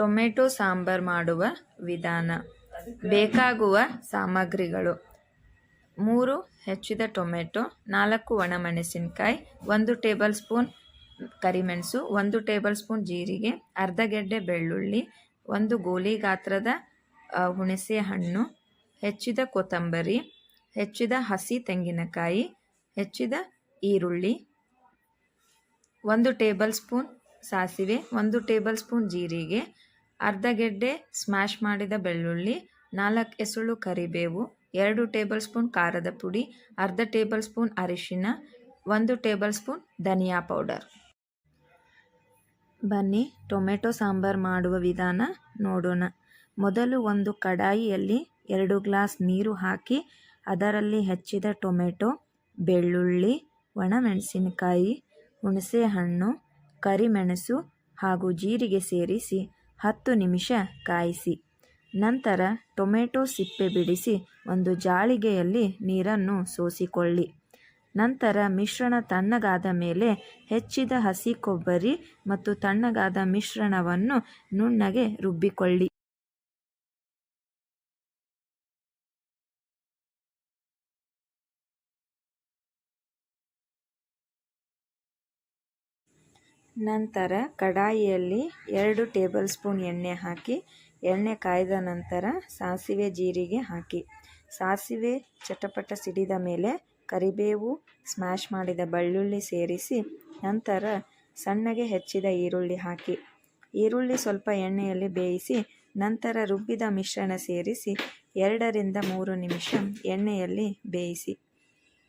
Tomato sambar ಮಾಡುವ ವಿಧಾನ. ಬೇಕಾಗುವ ಸಾಮಗ್ರಿಗಳು. ಮೂರು, ಹೆಚ್ಚಿದ ಟೊಮೆಟೊ, ನಾಲ್ಕು ಒಣಮೆಣಸಿನಕಾಯಿ, ಒಂದು ಟೇಬಲ್ ಸ್ಪೂನ್ ಕರಿಮೆಣಸು, ಒಂದು ಟೇಬಲ್ ಸ್ಪೂನ್ ಜೀರಿಗೆ, ಅರ್ಧ ಗೆಡ್ಡೆ ಬೆಳ್ಳುಳ್ಳಿ, ಒಂದು ಗೋಲಿ ಗಾತ್ರದ ಹುಣಸೆ ಹಣ್ಣು ಹೆಚ್ಚಿದ ಕೊತ್ತಂಬರಿ, ಹೆಚ್ಚಿದ ಹಸಿ ತೆಂಗಿನಕಾಯಿ, ಹೆಚ್ಚಿದ ಈರುಳ್ಳಿ, ಒಂದು ಟೇಬಲ್ ಸ್ಪೂನ್ ಸಾಸಿವೆ, ಒಂದು ಟೇಬಲ್ ಸ್ಪೂನ್ ಜೀರಿಗೆ ಅರ್ಧ ಗೆಡ್ಡೆ ಸ್ಮ್ಯಾಶ್ ಮಾಡಿದ ಬೆಳ್ಳುಳ್ಳಿ, ನಾಲ್ಕು ಎಸಳು ಕರಿಬೇವು, ಎರಡು ಟೇಬಲ್ ಸ್ಪೂನ್ ಖಾರದ ಪುಡಿ, ಅರ್ಧ ಟೇಬಲ್ ಸ್ಪೂನ್ ಅರಿಶಿನ, ಒಂದು ಟೇಬಲ್ ಸ್ಪೂನ್ ಧನಿಯಾ ಪೌಡರ್. ಬನ್ನಿ, ಟೊಮೆಟೊ ಸಾಂಬಾರ್ ಮಾಡುವ ವಿಧಾನ ನೋಡೋಣ. ಮೊದಲು ಒಂದು ಕಡಾಯಿಯಲ್ಲಿ ಎರಡು ಗ್ಲಾಸ್ ನೀರು ಹಾಕಿ, ಅದರಲ್ಲಿ ಹೆಚ್ಚಿದ ಟೊಮೆಟೊ, ಬೆಳ್ಳುಳ್ಳಿ, ಒಣಮೆಣಸಿನಕಾಯಿ, ಹುಣಸೆಹಣ್ಣು, ಕರಿಮೆಣಸು ಹಾಗೂ ಜೀರಿಗೆ ಸೇರಿಸಿ. ಹತ್ತು ನಿಮಿಷ ಕಾಯಿಸಿ. ನಂತರ ಟೊಮೆಟೊ ಸಿಪ್ಪೆ ಬಿಡಿಸಿ ಒಂದು ಜಾಳಿಗೆಯಲ್ಲಿ ನೀರನ್ನು ಸೋಸಿಕೊಳ್ಳಿ. ನಂತರ ಮಿಶ್ರಣ ತಣ್ಣಗಾದ ಮೇಲೆ ಹೆಚ್ಚಿದ ಹಸಿ ಕೊಬ್ಬರಿ ಮತ್ತು ತಣ್ಣಗಾದ ಮಿಶ್ರಣವನ್ನು ನುಣ್ಣಗೆ ರುಬ್ಬಿಕೊಳ್ಳಿ. ನಂತರ ಕಡಾಯಿಯಲ್ಲಿ ಎರಡು ಟೇಬಲ್ ಸ್ಪೂನ್ ಎಣ್ಣೆ ಹಾಕಿ, ಎಣ್ಣೆ ಕಾಯ್ದ ನಂತರ ಸಾಸಿವೆ ಜೀರಿಗೆ ಹಾಕಿ. ಸಾಸಿವೆ ಚಟಪಟ ಸಿಡಿದ ಮೇಲೆ ಕರಿಬೇವು ಸ್ಮ್ಯಾಶ್ ಮಾಡಿದ ಬೆಳ್ಳುಳ್ಳಿ ಸೇರಿಸಿ, ನಂತರ ಸಣ್ಣಗೆ ಹೆಚ್ಚಿದ ಈರುಳ್ಳಿ ಹಾಕಿ. ಈರುಳ್ಳಿ ಸ್ವಲ್ಪ ಎಣ್ಣೆಯಲ್ಲಿ ಬೇಯಿಸಿ, ನಂತರ ರುಬ್ಬಿದ ಮಿಶ್ರಣ ಸೇರಿಸಿ, ಎರಡರಿಂದ ಮೂರು ನಿಮಿಷ ಎಣ್ಣೆಯಲ್ಲಿ ಬೇಯಿಸಿ.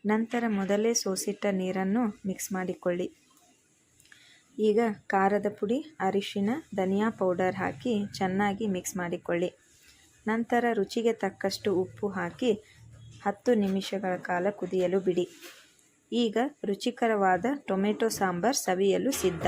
ನಂತರ ಮೊದಲೇ ಸೋಸಿಟ್ಟ ನೀರನ್ನು ಮಿಕ್ಸ್ ಮಾಡಿಕೊಳ್ಳಿ. ಈಗ ಖಾರದ ಪುಡಿ, ಅರಿಶಿನ, ಧನಿಯಾ ಪೌಡರ್ ಹಾಕಿ ಚೆನ್ನಾಗಿ ಮಿಕ್ಸ್ ಮಾಡಿಕೊಳ್ಳಿ. ನಂತರ ರುಚಿಗೆ ತಕ್ಕಷ್ಟು ಉಪ್ಪು ಹಾಕಿ ಹತ್ತು ನಿಮಿಷಗಳ ಕಾಲ ಕುದಿಯಲು ಬಿಡಿ. ಈಗ ರುಚಿಕರವಾದ ಟೊಮೆಟೊ ಸಾಂಬಾರ್ ಸವಿಯಲು ಸಿದ್ಧ.